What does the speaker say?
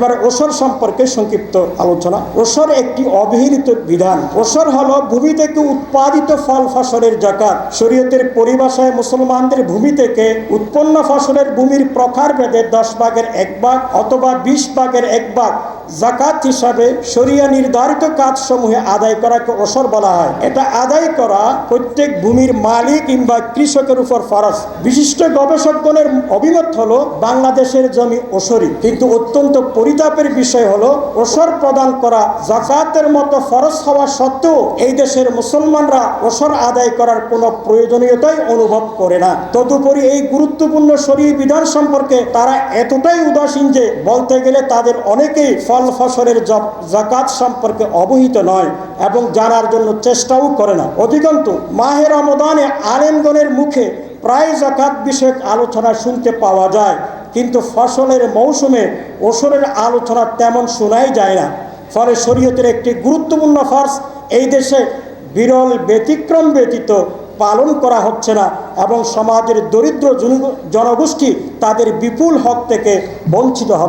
এবার ওসর সম্পর্কে সংক্ষিপ্ত আলোচনা। ওসর একটি অবহেলিত বিধান। ওসর হলো ভূমি থেকে উৎপাদিত ফল ফসলের জাকাত। শরীয়তের পরিভাষায় মুসলমানদের ভূমি থেকে উৎপন্ন ফসলের ভূমির প্রকার ভেদে দশ ভাগের এক ভাগ অথবা বিশ ভাগের এক ভাগ জাকাত হিসাবে সরিয়া নির্ধারিত কাজসমূহে আদায় করাকে ওসর বলা হয়। এটা আদায় করা প্রত্যেক ভূমির মালিক কিংবা কৃষকের উপর ফরজ। বিশিষ্ট গবেষকগণের অভিমত হলো, বাংলাদেশের জমি ওসরি কিন্তু অত্যন্ত পরিতাপের বিষয় হলো ওসর প্রদান করা জাকাতের মতো ফরজ হওয়া সত্ত্বেও এই দেশের মুসলমানরা ওসর আদায় করার কোনো প্রয়োজনীয়তাই অনুভব করে না। তদুপরি এই গুরুত্বপূর্ণ শরীর বিধান সম্পর্কে তারা এতটাই উদাসীন যে বলতে গেলে তাদের অনেকেই ফল ফসলের জব- জাকাত সম্পর্কে অবহিত নয় এবং জানার জন্য চেষ্টাও করে না। অধিকন্তু, মাহে রমদানে আলেমগণের মুখে প্রায় জাকাত বিষয়ক আলোচনা শুনতে পাওয়া যায়, কিন্তু ফসলের মৌসুমে ওসরের আলোচনা তেমন শোনাই যায় না। ফলে শরীয়তের একটি গুরুত্বপূর্ণ ফার্স এই দেশে বিরল ব্যতিক্রম ব্যতীত পালন করা হচ্ছে না এবং সমাজের দরিদ্র জনগোষ্ঠী তাদের বিপুল হক থেকে বঞ্চিত হচ্ছে